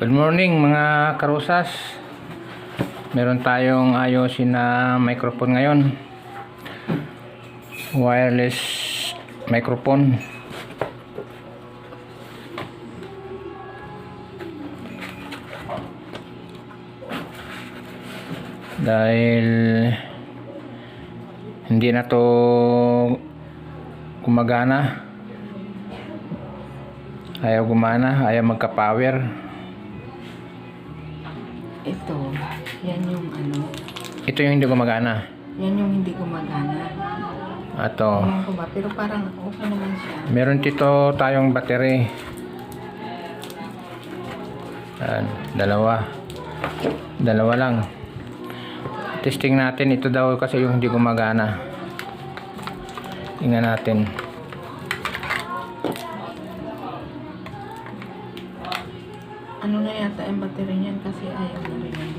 Good morning mga karusas. Meron tayong ayosin na microphone ngayon. Wireless microphone. Dahil hindi na to gumagana. Ayaw gumana, ayaw magka-power. Ito, yan yung ano, Ito yung hindi gumagana. yan yung hindi gumagana. Ato. Ewan ko ba, pero parang okay naman siya. Meron dito tayong battery. Yan, dalawa. Dalawa lang. Testing natin ito daw kasi yung hindi gumagana. Tingnan natin. Ano na yata yung battery niyan kasi ayaw na rin yan.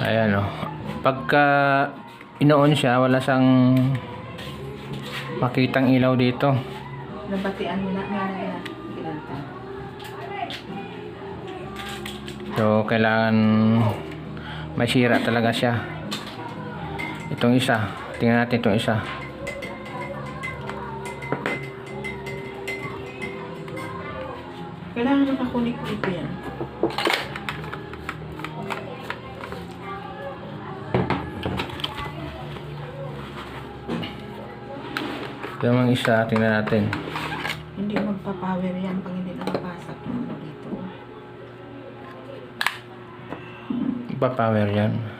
Ayan o. Pagka inoon siya, wala siyang makitang ilaw dito. Nabatian mo na. So, kailangan may sira talaga siya. Itong isa. Tingnan natin itong isa. Kailangan nakakunik-kunik yan. Ito namang isa. Tingnan natin. Hindi magpa-power yan pag hindi nakapasok yung dito. Ipa-power yan.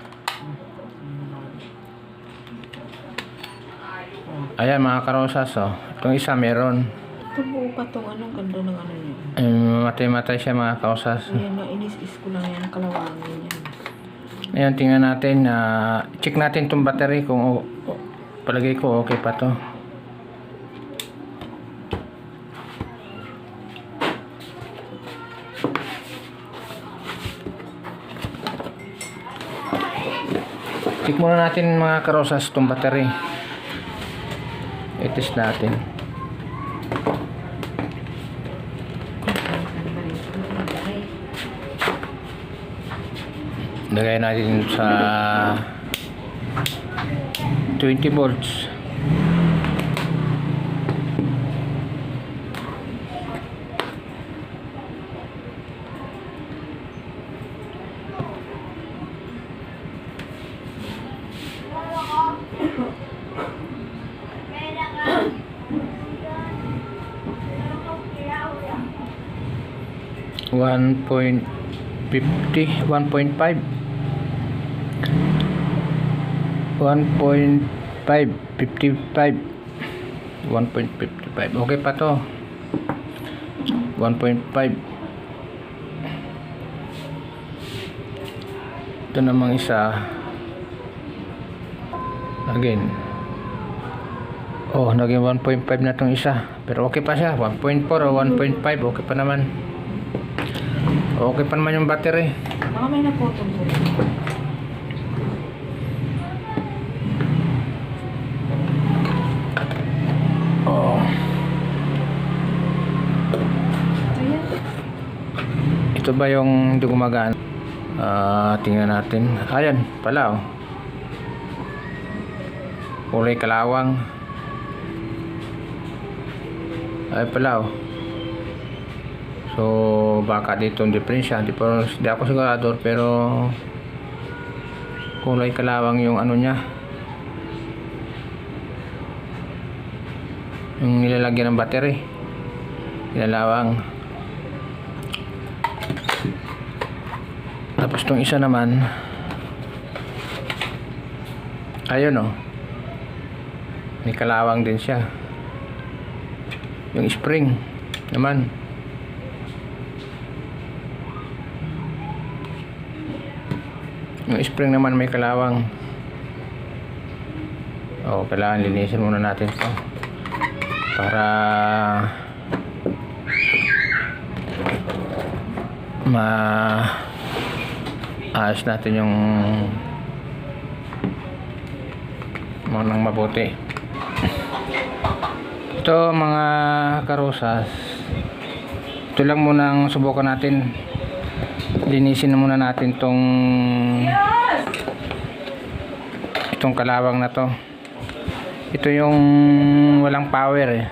Ayan mga karosas oh. Itong isa meron. Ito buo pa itong anong ganda ng ano niya. Ay, mamatay-matay siya mga karosas. Ayan, nainis-is ko lang yan, kalawangin yan. Ayan, tingnan natin. ah, check natin itong battery kung o- o- palagay ko okay pa to. Check muna natin mga karosas itong battery. I-test natin. Lagay natin sa 20 volts. One point fifty, one point five. 1.5 55 1.55 okay pa to. 1.5 ito namang isa. Again. Oh naging 1.5 na tong isa. Pero okay pa siya. 1.4 o 1.5 okay pa naman okay pa naman yung battery Baka may naputol ko. oh. Ito ba yung hindi gumagana? Ah, tingnan natin. Ayan, pala oh. Kulay kalawang. Ay pala oh. So, baka dito ang diferensya. Hindi, pa, hindi ako sigurado pero kulay kalawang yung ano niya. Yung nilalagyan ng battery. Nilalawang. Tapos tong isa naman ayun oh. May kalawang din siya. Yung spring naman. Spring naman may kalawang. Oh, kailangan linisin muna natin 'to. Para ma ayos natin yung ng mabuti. Ito mga karosas. Ito lang muna ang subukan natin. Linisin na muna natin tong itong kalawang na to. Ito yung walang power eh.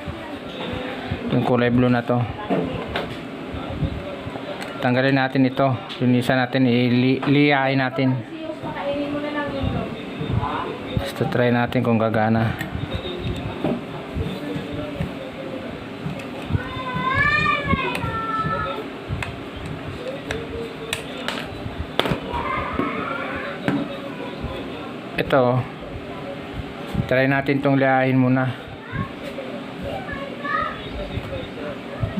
Yung kulay blue na to. Tanggalin natin ito. Linisan natin. Iliyain natin. Basta try natin kung gagana. Ito. Try natin tong liyahin muna.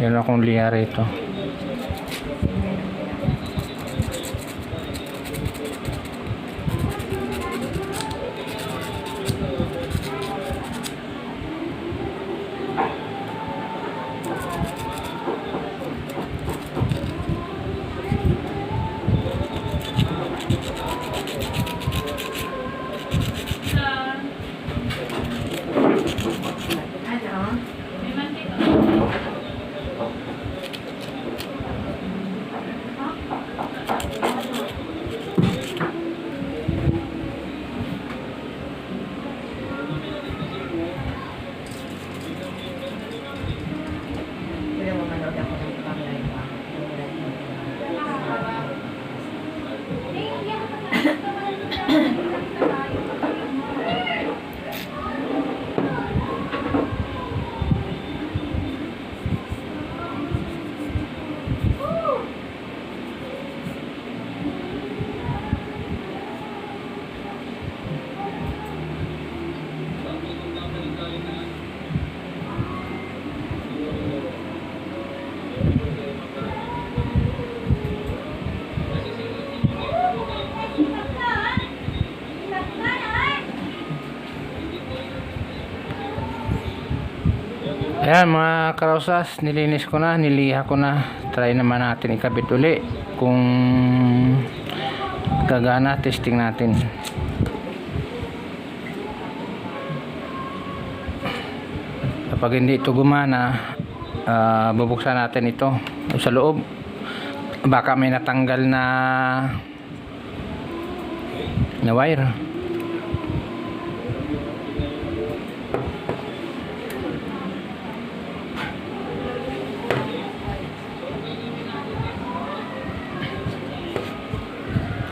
Yan akong liya rito. Ayan mga karosas, nilinis ko na, niliha ko na. Try naman natin ikabit uli. Kung gagana, testing natin. Kapag hindi ito gumana, ah, bubuksan natin ito sa loob. Baka may natanggal na na wire.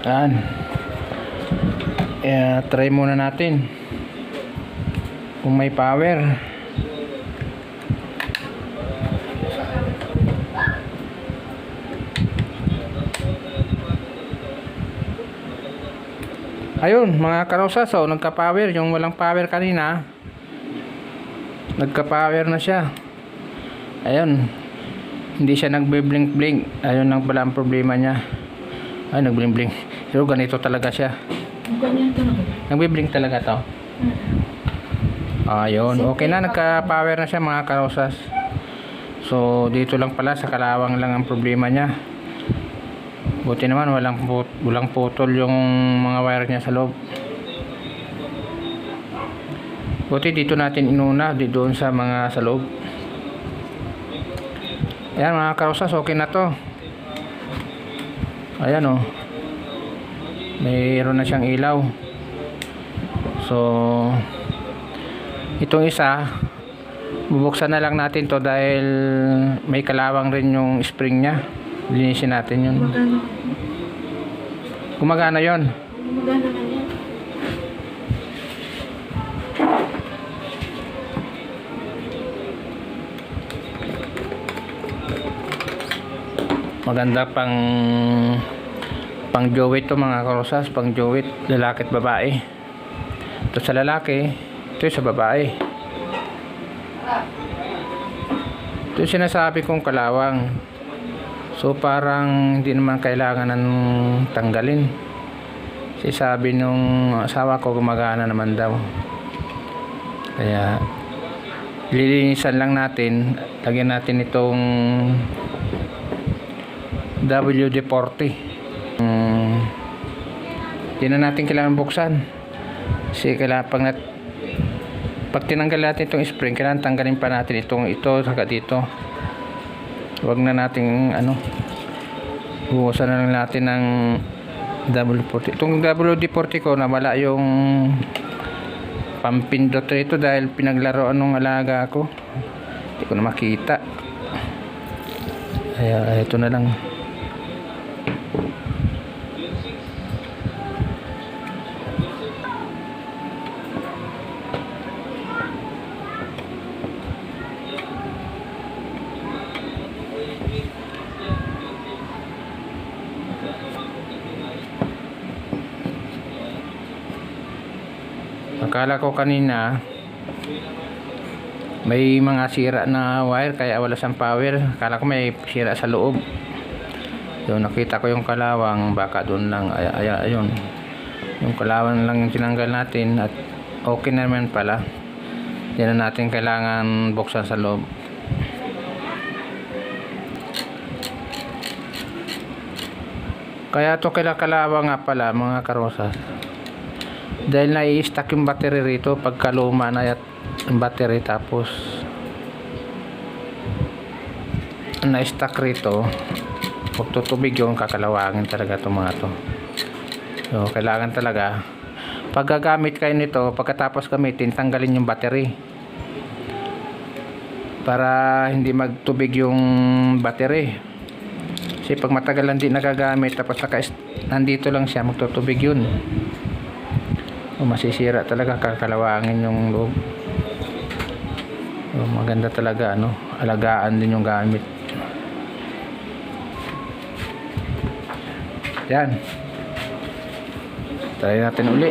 Yan. Eh, try muna natin. Kung may power. Ayun, mga karosa, so nagka-power. Yung walang power kanina, nagka-power na siya. Ayun. Hindi siya nagbe-blink-blink. Ayun lang pala ang problema niya. Ay, nag-blink-blink. Pero ganito talaga siya. Ganyan talaga. Nagbe-blink talaga to. Ayun. Okay na, nagka-power na siya mga karosas. So, dito lang pala sa kalawang lang ang problema niya. Buti naman walang put walang putol yung mga wire niya sa loob. Buti dito natin inuna di doon sa mga sa loob. Ayan mga karosas, okay na to. Ayan oh. Mayroon na siyang ilaw. So, itong isa, bubuksan na lang natin to dahil may kalawang rin yung spring niya. Linisin natin yun. Gumagana yon. Magano Maganda pang pang jowit to mga karosas, pang jowit, lalaki at babae. Ito sa lalaki, ito sa babae. Ito yung sinasabi kong kalawang. So parang hindi naman kailangan ng tanggalin. Sabi nung asawa ko gumagana naman daw. Kaya lilinisan lang natin. Lagyan natin itong WD-40. Hmm, hindi na natin kailangan buksan. Kasi kailangan pag nat Pag tinanggal natin itong spring, kailangan tanggalin pa natin itong ito saka dito. Huwag na nating ano, buhusan na lang natin ng WD-40. Itong WD-40 ko nawala yung pampindot ito dahil pinaglaruan ng alaga ko. Hindi ko na makita. Kaya ito na lang. Akala ko kanina may mga sira na wire kaya wala siyang power. Akala ko may sira sa loob. So nakita ko yung kalawang baka doon lang ay, ay, ayun. Yung kalawang lang yung tinanggal natin at okay naman pala. Hindi na natin kailangan buksan sa loob. Kaya to kila kalawang nga pala mga karosas dahil nai-stack yung battery rito pagka luma na yat yung battery tapos na-stack rito huwag tutubig yung kakalawangin talaga itong mga to. So kailangan talaga pag gagamit kayo nito pagkatapos gamitin tanggalin yung battery. Para hindi magtubig yung battery. Kasi pag matagal lang di nagagamit tapos naka nandito lang siya magtutubig yun. O masisira talaga kakalawangin yung loob. O, maganda talaga ano alagaan din yung gamit yan. Try natin uli.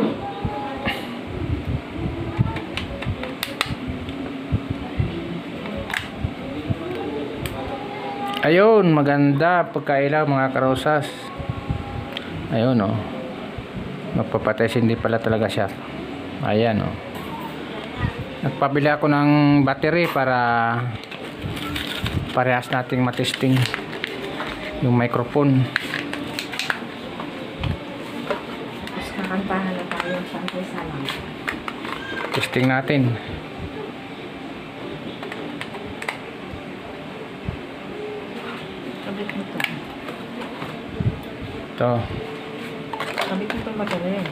Ayun maganda pagkailang mga karosas. Ayun oh. Magpapatay hindi pala talaga siya. Ayan o nagpabili ako ng battery para parehas nating matesting yung microphone Tapos kakantahan na tayo sa salang. Testing natin. Kabit mo to. ito. Kabit mo to magaling.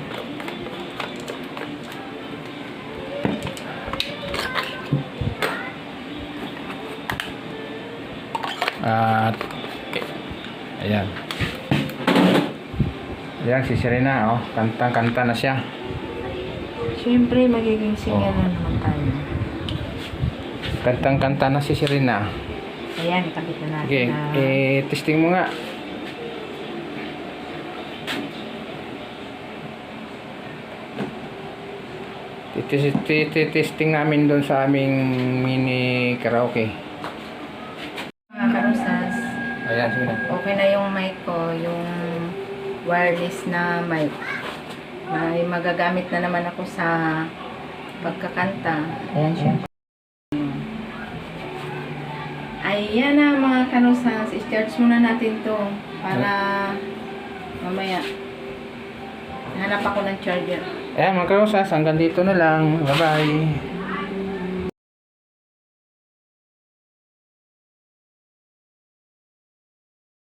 at ayan. Ayan si Serena oh. Kantang kanta na siya Siyempre, magiging singer na naman tayo. kantang kanta na si Serena Ayan, ikabit na natin okay na. eh testing mo nga testing namin doon sa aming mini karaoke Mga karusas, ayan sige na okay na yung mic ko, yung wireless na mic. Magagamit na naman ako sa pagkakanta. Ayan siya. Ayan na mga kanusas, i-charge muna natin to para mamaya hanap ako ng charger. Ayan mga karosas, hanggang dito na lang. Bye-bye.